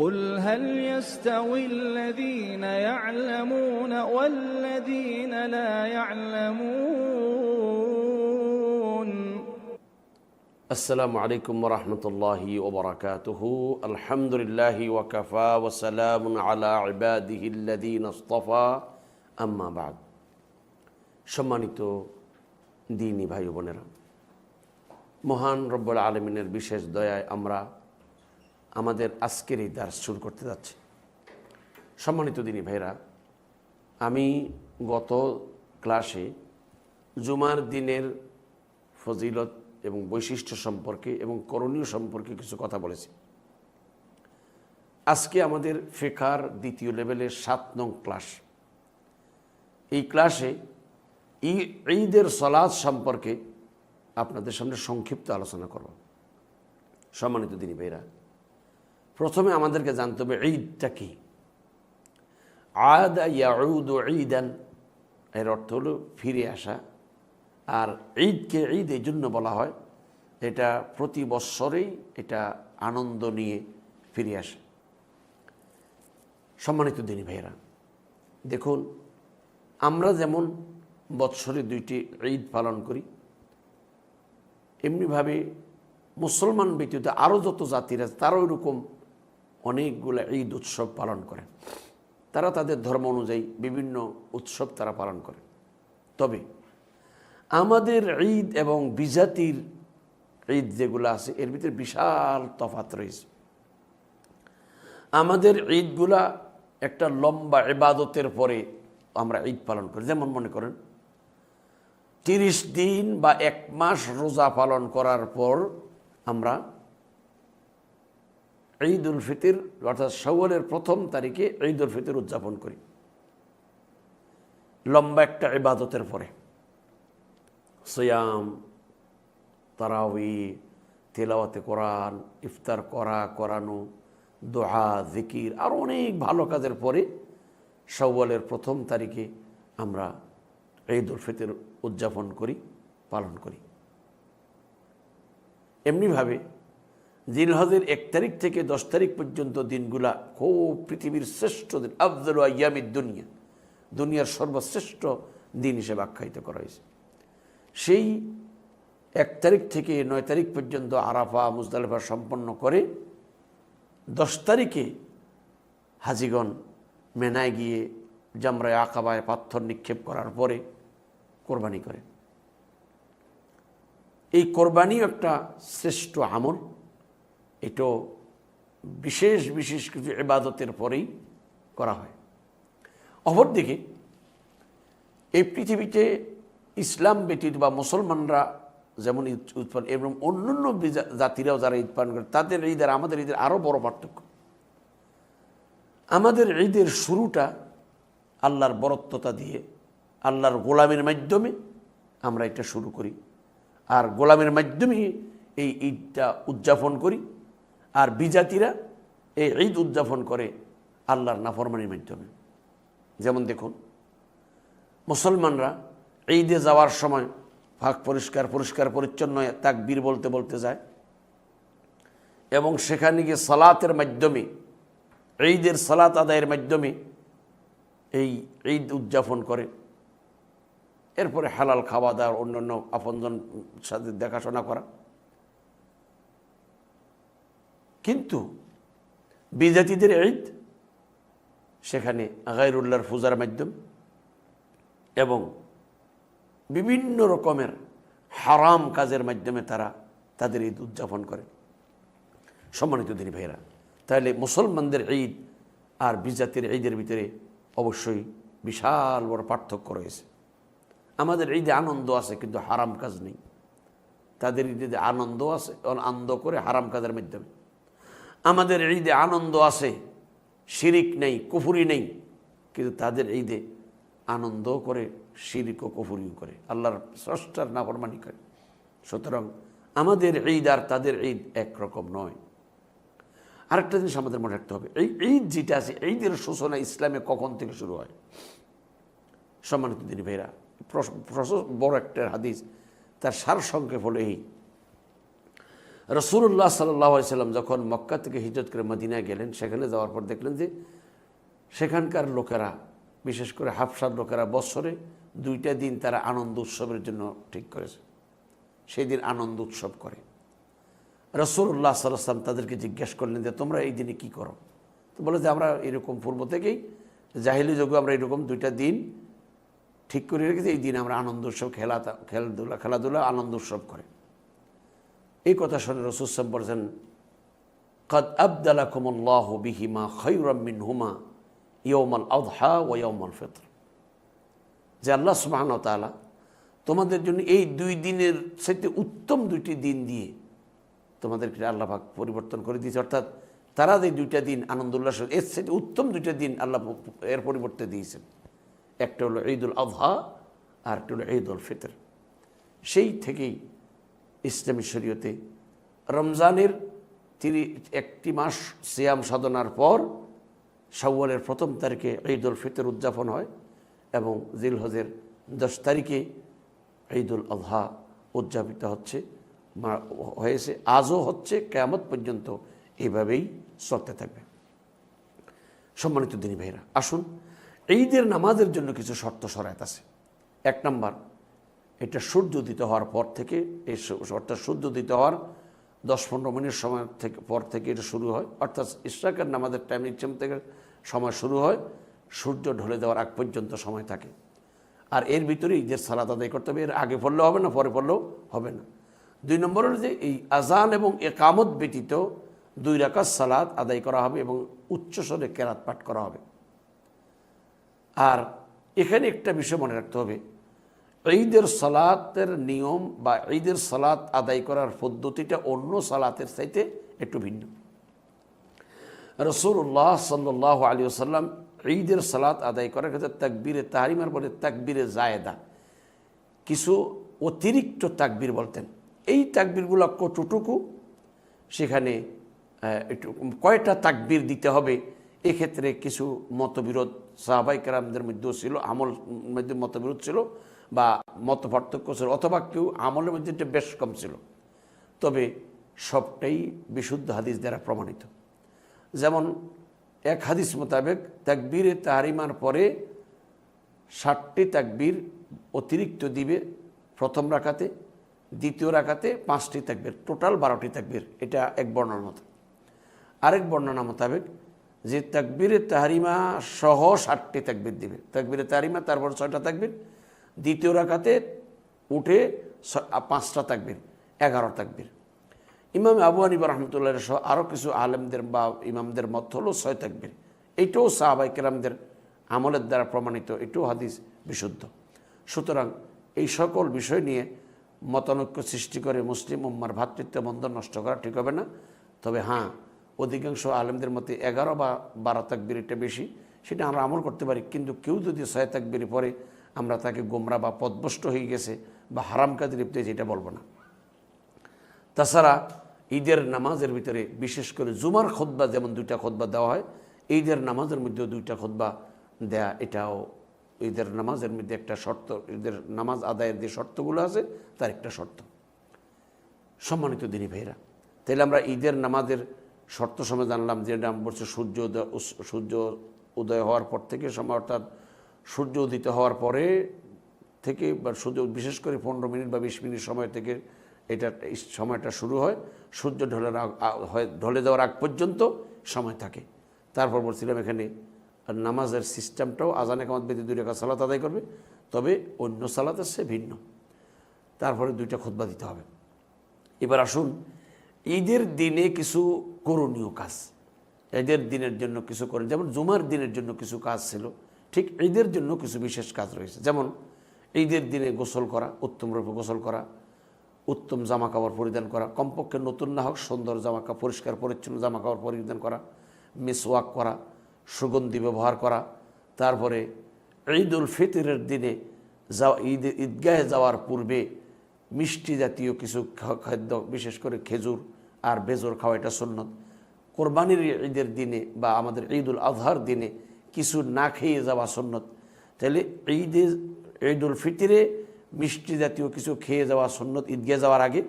قل هل يستوي الذين يعلمون والذين لا يعلمون السلام عليكم ورحمة الله وبركاته الحمد لله وكفى وسلام على عباده الذين اصطفى أما بعد সম্মানিত দিনী ভাই বোনেরা মহান রব্বুল আলমিনের বিশেষ দয়ায় আমরা আমাদের আজকের এই দাস শুরু করতে যাচ্ছি। সম্মানিত দিনী ভাইরা আমি গত ক্লাসে জুমার দিনের ফজিলত এবং বৈশিষ্ট্য সম্পর্কে এবং করণীয় সম্পর্কে কিছু কথা বলেছি। আজকে আমাদের ফেকার দ্বিতীয় লেভেলের সাত নং ক্লাস। এই ক্লাসে ঈদের সলাদ সম্পর্কে আপনাদের সামনে সংক্ষিপ্ত আলোচনা করব। সম্মানিত দিনী ভাইরা প্রথমে আমাদেরকে জানতে হবে ঈদটা কি? আদা ইয়াউদ ঈদান, এর অর্থ হলো ফিরে আসা। আর ঈদকে ঈদ এই জন্য বলা হয়, এটা প্রতি বৎসরেই এটা আনন্দ নিয়ে ফিরে আসে। সম্মানিত দিনী ভাইয়েরা, দেখুন, আমরা যেমন বৎসরে দুইটি ঈদ পালন করি, এমনিভাবে মুসলমান ব্যতীত আরও যত জাতির আছে তারাও এরকম অনেকগুলো ঈদ উৎসব পালন করেন তারা তাদের ধর্ম অনুযায়ী বিভিন্ন উৎসব তারা পালন করে। তবে আমাদের ঈদ এবং বিজাতির ঈদ যেগুলো আছে, এর ভিতরে বিশাল তফাত রয়েছে। আমাদের ঈদগুলা একটা লম্বা ইবাদতের পরে আমরা ঈদ পালন করি। যেমন মনে করেন, তিরিশ দিন বা এক মাস রোজা পালন করার পর আমরা ঈদ উল ফিতির, অর্থাৎ সওয়ালের প্রথম তারিখে ঈদ উল ফিতির উদযাপন করি। লম্বা একটা ইবাদতের পরে। সিয়াম তারাউই তেলাওয়াতে কোরআন, ইফতার করা, করানো, দোহা, জিকির, আর অনেক ভালো কাজের পরে সওয়ালের প্রথম তারিখে আমরা ঈদ উল ফিতর উদযাপন করি, পালন করি। এমনিভাবে জিলহজের এক তারিখ থেকে দশ তারিখ পর্যন্ত দিনগুলা খুব পৃথিবীর শ্রেষ্ঠ দিন, আফজল ইয়ামিদ দুনিয়া। দুনিয়ার সর্বশ্রেষ্ঠ দিন হিসেবে আখ্যায়িত করা হয়েছে। সেই এক তারিখ থেকে নয় তারিখ পর্যন্ত আরাফা, মুজদালিফা সম্পন্ন করে দশ তারিখে হাজিগণ মেনায় গিয়ে জামরায় আকাবায় পাথর নিক্ষেপ করার পরে কোরবানি করে। এই কোরবানি একটা শ্রেষ্ঠ আমল। এটাও বিশেষ বিশেষ কিছু ইবাদতের পরেই করা হয়। অপরদিকে, এই পৃথিবীতে ইসলাম ব্যতীত বা মুসলমানরা যেমন ঈদ উৎপাদন এবং অন্যান্য জাতিরাও যারা পালন করে, তাদের ঈদের আমাদের ঈদের আরও বড় পার্থক্য। আমাদের ঈদের শুরুটা আল্লাহর বরত্বতা দিয়ে, আল্লাহর গোলামের মাধ্যমে আমরা এটা শুরু করি। আর গোলামের মাধ্যমে এই ঈদটা উদযাপন করি। আর বিজাতিরা এই ঈদ উদযাপন করে আল্লাহর নাফরমানির মাধ্যমে। যেমন দেখুন, মুসলমানরা ঈদে যাওয়ার সময় ফাঁক পরিষ্কার পরিষ্কার, পরিচ্ছন্ন হয়ে তাকবীর বলতে বলতে যায় এবং সেখানে গিয়ে সালাতের মাধ্যমে, ঈদের সালাত আদায়ের মাধ্যমে এই ঈদ উদযাপন করে। এরপরে হালাল খাওয়া দাওয়া অন্যান্য আপনজন সাথে দেখাশোনা করা। কিন্তু বিজাতিদের ঈদ সেখানে গায়রুল্লাহর পূজার মাধ্যম এবং বিভিন্ন রকমের হারাম কাজের মাধ্যমে তারা তাদের ঈদ উদযাপন করে সম্মানিত দিনী ভাইরা তাহলে মুসলমানদের ঈদ আর বিজাতির ঈদের ভিতরে অবশ্যই বিশাল বড় পার্থক্য রয়েছে। আমাদের ঈদে আনন্দ আছে, কিন্তু হারাম কাজ নেই। তাদের ঈদে আনন্দ আছে, আনন্দ করে হারাম কাজের মাধ্যমে। আমাদের ঈদে আনন্দ আছে, শিরিক নেই, কুফুরি নেই, কিন্তু তাদের ঈদে আনন্দ করে শিরিক ও কুফুরিও করে। আল্লাহর স্রষ্টার নাফরমানি করে। সুতরাং আমাদের ঈদ আর তাদের ঈদ একরকম নয়। আরেকটা জিনিস আমাদের মনে রাখতে হবে, এই ঈদ যেটা আছে, ঈদের সূচনা ইসলামে কখন থেকে শুরু হয়? সম্মানিত দিনী ভাইরা বড় একটা হাদিস, তার সার সংক্ষেপ হলো এই। রসুল্লাহ সাল্লাহ সাল্লাম যখন মক্কা থেকে হিজরত করে মদিনায় গেলেন, সেখানে যাওয়ার পর দেখলেন যে সেখানকার লোকেরা, বিশেষ করে হাফসার লোকেরা বৎসরে দুইটা দিন তারা আনন্দ উৎসবের জন্য ঠিক করেছে। সেই দিন আনন্দ উৎসব করে। রসুল্লাহ সাল্লাম তাদেরকে জিজ্ঞেস করলেন যে, তোমরা এই দিনে কি করো? তো বলে যে, আমরা এরকম পূর্ব থেকেই জাহিলি যোগে আমরা এরকম দুইটা দিন ঠিক করে রেখেছি। এই দিন আমরা আনন্দ উৎসব খেলা খেলাধুলা খেলাধুলা, আনন্দ উৎসব করে। এই কথা শুনে রসুল সাহেব বলছেন, কদ আবদালাকুমুল্লাহ বিহিমা খৈরাম মিন হুমা ইয়মাল আদহা ও ইয়মাল ফিতর। যে আল্লাহ সুবাহন তালা তোমাদের জন্য এই দুই দিনের সাথে উত্তম দুইটি দিন দিয়ে তোমাদেরকে আল্লাহ পাক পরিবর্তন করে দিয়েছে। অর্থাৎ তারা যে দুইটা দিন আনন্দ উল্লাস এর সাথে উত্তম দুইটা দিন আল্লাহ এর পরিবর্তে দিয়েছেন। একটা হলো ঈদুল আজহা আর একটা হলো ঈদ উল ফিতর। সেই থেকেই ইসলামী শরীয়তে। রমজানের তিনি একটি মাস সিয়াম সাধনার পর শাওয়ালের প্রথম তারিখে ঈদ উল ফিতর উদযাপন হয় এবং জিলহজের দশ তারিখে ঈদুল আজহা উদযাপিত হচ্ছে হয়েছে, আজও হচ্ছে, কেয়ামত পর্যন্ত এইভাবেই চলতে থাকবে। সম্মানিত দিনী ভাইরা আসুন, ঈদের নামাজের জন্য কিছু শর্ত সরায়ত আছে। এক নাম্বার এটা সূর্য উদিত হওয়ার পর থেকে এই অর্থাৎ সূর্য উদিত হওয়ার দশ পনেরো মিনিট সময় থেকে, পর থেকে এটা শুরু হয়। অর্থাৎ ইশরাকের নামাজের টাইম ইচ্ছাম থেকে সময় শুরু হয়, সূর্য ঢলে দেওয়ার আগ পর্যন্ত সময় থাকে। আর এর ভিতরে ঈদের সালাদ আদায় করতে হবে, এর আগে পড়লেও হবে না, পরে পড়লেও হবে না। দুই নম্বর হলো যে এই আজান এবং একামত ব্যতীত দুই রাকাত সালাদ আদায় করা হবে এবং উচ্চস্বরে কেরাত পাঠ করা হবে। আর এখানে একটা বিষয় মনে রাখতে হবে ঈদের সালাতের নিয়ম বা ঈদের সালাত আদায় করার পদ্ধতিটা অন্য সালাতের চাইতে একটু ভিন্ন। রসুল্লাহ সাল্লাহ আলী আসাল্লাম ঈদের সালাত আদায় করার ক্ষেত্রে তাকবীরে তাহারিমার বলে তাকবীরে জায়দা। কিছু অতিরিক্ত তাকবীর বলতেন। এই তাকবীরগুলো কতটুকু? সেখানে একটু কয়টা তাকবীর দিতে হবে? এক্ষেত্রে কিছু মতবিরোধ সাহাবাই কেরামদের মধ্যেও ছিল, আমল মধ্যে মতবিরোধ ছিল। বা মত পার্থক্য ছিল অথবা কেউ আমলের মধ্যে এটা বেশ কম ছিল। তবে সবটাই বিশুদ্ধ হাদিস দ্বারা প্রমাণিত। যেমন এক হাদিস মোতাবেক তাকবীরে তাহারিমার পরে ষাটটি তাকবীর অতিরিক্ত দিবে প্রথম রাখাতে দ্বিতীয় রাখাতে পাঁচটি তাকবীর, টোটাল বারোটি তাকবীর, এটা এক বর্ণনা মতো। আরেক বর্ণনা মোতাবেক যে তাকবীরে তাহারিমা সহ ষাটটি তাকবীর দিবে। তাকবীরে তাহারিমা, তারপর ছয়টা তাকবীর দ্বিতীয় রাখাতে উঠে পাঁচটা তাকবির, এগারো তাকবির। ইমাম আবু হানিফা রহমতুল্লাহ সহ আরও কিছু আলেমদের বা ইমামদের মত হলো ছয় তাকবির। এইটাও সাহাবাই কেরামদের আমলের দ্বারা প্রমাণিত, এটাও হাদিস বিশুদ্ধ। সুতরাং এই সকল বিষয় নিয়ে মতানৈক্য সৃষ্টি করে মুসলিম উম্মার ভ্রাতৃত্ব বন্ধন নষ্ট করা ঠিক হবে না। তবে হ্যাঁ অধিকাংশ আলেমদের মতে এগারো বা বারো তাকবির এটা বেশি, সেটা আমরা আমল করতে পারি। কিন্তু কেউ যদি ছয় তাকবির পরে আমরা তাকে গোমরা বা পদভষ্ট হয়ে গেছে বা হারাম কাজে লিপ্ত হয়েছে এটা বলব না। তাছাড়া ঈদের নামাজের ভিতরে বিশেষ করে জুমার খোদ্া যেমন দুইটা খোদ্া দেওয়া হয়, ঈদের নামাজের মধ্যেও দুইটা খোদ্া দেয়া, এটাও ঈদের নামাজের মধ্যে একটা শর্ত, ঈদের নামাজ আদায়ের যে শর্তগুলো আছে তার একটা শর্ত। সম্মানিত দিনী ভাইরা তাহলে আমরা ঈদের নামাজের শর্ত সময় জানলাম যে নাম বলছে সূর্য উদয় সূর্য উদয় হওয়ার পর থেকে সময় অর্থাৎ সূর্য উদিত হওয়ার পরে থেকে, বা সূর্য, বিশেষ করে পনেরো মিনিট বা বিশ মিনিট সময় থেকে এটা সময়টা শুরু হয়। সূর্য হয়, ঢলে দেওয়ার আগ পর্যন্ত সময় থাকে। তারপর বলছিলাম এখানে নামাজের সিস্টেমটাও আজানে কামাত বেদি দুই রেখা সালাত আদায় করবে, তবে অন্য সালাতের সে ভিন্ন। তারপরে দুইটা খুতবা দিতে হবে। এবার আসুন, ঈদের দিনে কিছু করণীয় কাজ। ঈদের দিনের জন্য কিছু করেন যেমন জুমার দিনের জন্য কিছু কাজ ছিল ঠিক ঈদের জন্য কিছু বিশেষ কাজ রয়েছে। যেমন, ঈদের দিনে গোসল করা, উত্তম রূপে গোসল করা, উত্তম জামা কাপড় পরিধান করা, কমপক্ষে নতুন না হোক সুন্দর জামা কাপড় পরিষ্কার, পরিচ্ছন্ন জামা কাপড় পরিধান করা মিসওয়াক করা, সুগন্ধি ব্যবহার করা। তারপরে ঈদ উল ফিতরের দিনে যাওয়া, ঈদ, ঈদগাহে যাওয়ার পূর্বে মিষ্টি জাতীয় কিছু খাদ্য, বিশেষ করে খেজুর আর বেজর খাওয়া এটা সুন্নত। কোরবানির ঈদের দিনে বা আমাদের ঈদ উল আজহার দিনে কিছু না খেয়ে যাওয়া সুন্নত। তাহলে ঈদে ঈদ উল ফিতরে মিষ্টি জাতীয় কিছু খেয়ে যাওয়া সুন্নত ঈদগাহে যাওয়ার আগে।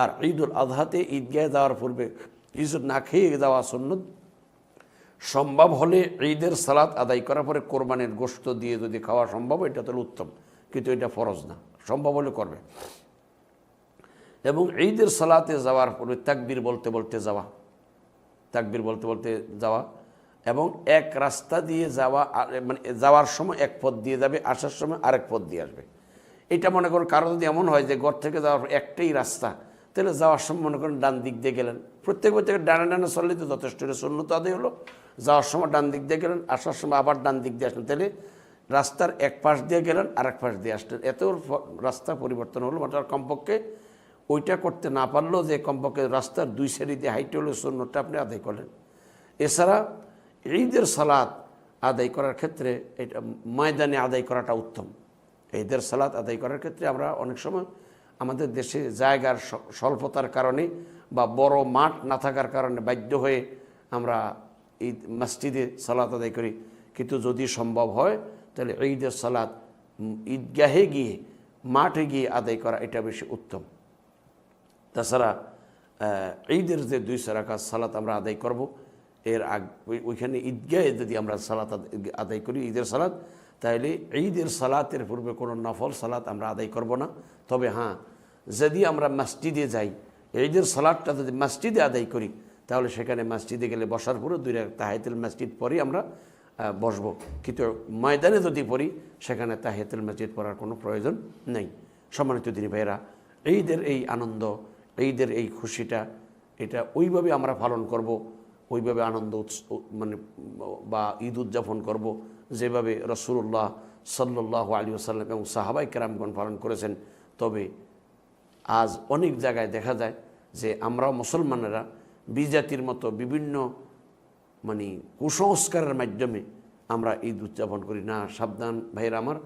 আর ঈদুল আজহাতে ঈদগাহে যাওয়ার পূর্বে কিছু না খেয়ে যাওয়া সুন্নত সম্ভব হলে ঈদের সালাত আদায় করার পরে কোরবানের গোশত দিয়ে যদি খাওয়া সম্ভব, এটা তাহলে উত্তম। কিন্তু এটা ফরজ না, সম্ভব হলে করবে। এবং ঈদের সালাতে যাওয়ার পরে তাকবীর বলতে বলতে যাওয়া, তাকবীর বলতে বলতে যাওয়া এবং এক রাস্তা দিয়ে যাওয়া আর- মানে যাওয়ার সময় এক পথ দিয়ে যাবে, আসার সময় আরেক পথ দিয়ে আসবে। এটা মনে করুন, কারও যদি এমন হয় যে ঘর থেকে যাওয়ার একটাই রাস্তা, তাহলে যাওয়ার সময় মনে করেন ডান দিক দিয়ে গেলেন। প্রত্যেক প্রত্যেক ডানে ডানে চললে তো যথেষ্ট শূন্যতা আদায় হলো। যাওয়ার সময় ডান দিক দিয়ে গেলেন, আসার সময় আবার ডান দিক দিয়ে আসলেন। তাহলে রাস্তার এক পাশ দিয়ে গেলেন, আরেক পাশ দিয়ে আসলেন। এত রাস্তা পরিবর্তন হলো মানে কমপক্ষে ওইটা করতে না পারলেও যে কমপক্ষে রাস্তার দুই সাইডে দিয়ে হাইটে হলো, শূন্যটা আপনি আদায় করলেন। এছাড়া ঈদের সালাত আদায় করার ক্ষেত্রে এটা ময়দানে আদায় করাটা উত্তম। ঈদের সালাত আদায় করার ক্ষেত্রে আমরা অনেক সময় আমাদের দেশে জায়গার স্বল্পতার কারণে বা বড় মাঠ না থাকার কারণে বাধ্য হয়ে আমরা ঈদ, মসজিদে সালাত আদায় করি। কিন্তু যদি সম্ভব হয়, তাহলে ঈদের সালাত ঈদগাহে গিয়ে, মাঠে গিয়ে আদায় করা এটা বেশি উত্তম। তাছাড়া ঈদের যে দুই সারাকাত সালাত আমরা আদায় করব এর আগ ওই- ওইখানে ঈদগাহে যদি আমরা সালাত আদায় করি, ঈদের সালাত, তাহলে ঈদের সালাতের পূর্বে কোনো নফল সালাত আমরা আদায় করব না। তবে হ্যাঁ যদি আমরা মসজিদে যাই, ঈদের সালাদটা যদি মসজিদে আদায় করি, তাহলে সেখানে মসজিদে গেলে বসার পরে দুই রাত তাহাইতুল মসজিদ পরে আমরা বসবো। কিন্তু ময়দানে যদি পড়ি, সেখানে তাহিয়াতুল মসজিদ পড়ার কোনো প্রয়োজন নেই। সম্মানিত দিনী ভাইয়েরা, ঈদের এই আনন্দ, ঈদের এই খুশিটা, এটা ওইভাবে আমরা পালন করব। ওইভাবে আনন্দ মানে বা ঈদ উদযাপন করব। যেভাবে রসুল্লাহ সাল্লাহ আলী আসাল্লাম এবং সাহাবাই কেরামগণ পালন করেছেন, তবে আজ অনেক জায়গায় দেখা যায় যে আমরাও মুসলমানেরা বিজাতির মতো বিভিন্ন মানে কুসংস্কারের মাধ্যমে আমরা ঈদ উদযাপন করি। না, সাবধান ভাইয়ের আমার,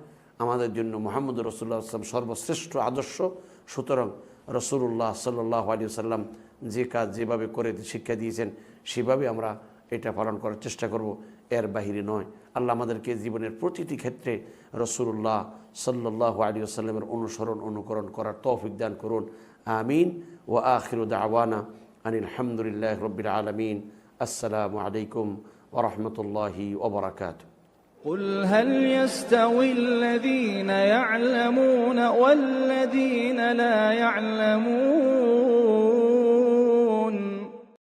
আমাদের জন্য মোহাম্মদ রসুল্লাহ আসলাম সর্বশ্রেষ্ঠ আদর্শ। সুতরাং রসুল্লাহ সাল্লাহ আলী সাল্লাম যে কাজ যেভাবে করে শিক্ষা দিয়েছেন সেভাবে আমরা এটা পালন করার চেষ্টা করব এর বাহিরে নয় আল্লাহ আমাদেরকে জীবনের প্রতিটি ক্ষেত্রে রসুল্লাহ সাল্লাহ আলী আসাল্লামের অনুসরণ অনুকরণ করার তৌফিক দান করুন আমিন ও আখিরুদ আওয়ানা আনিল হামদুলিল্লাহ রবিল আলমিন আসসালামু আলাইকুম ওরহমতুল্লাহি ওবরাকাতু قل هل يستوي الذين يعلمون والذين لا يعلمون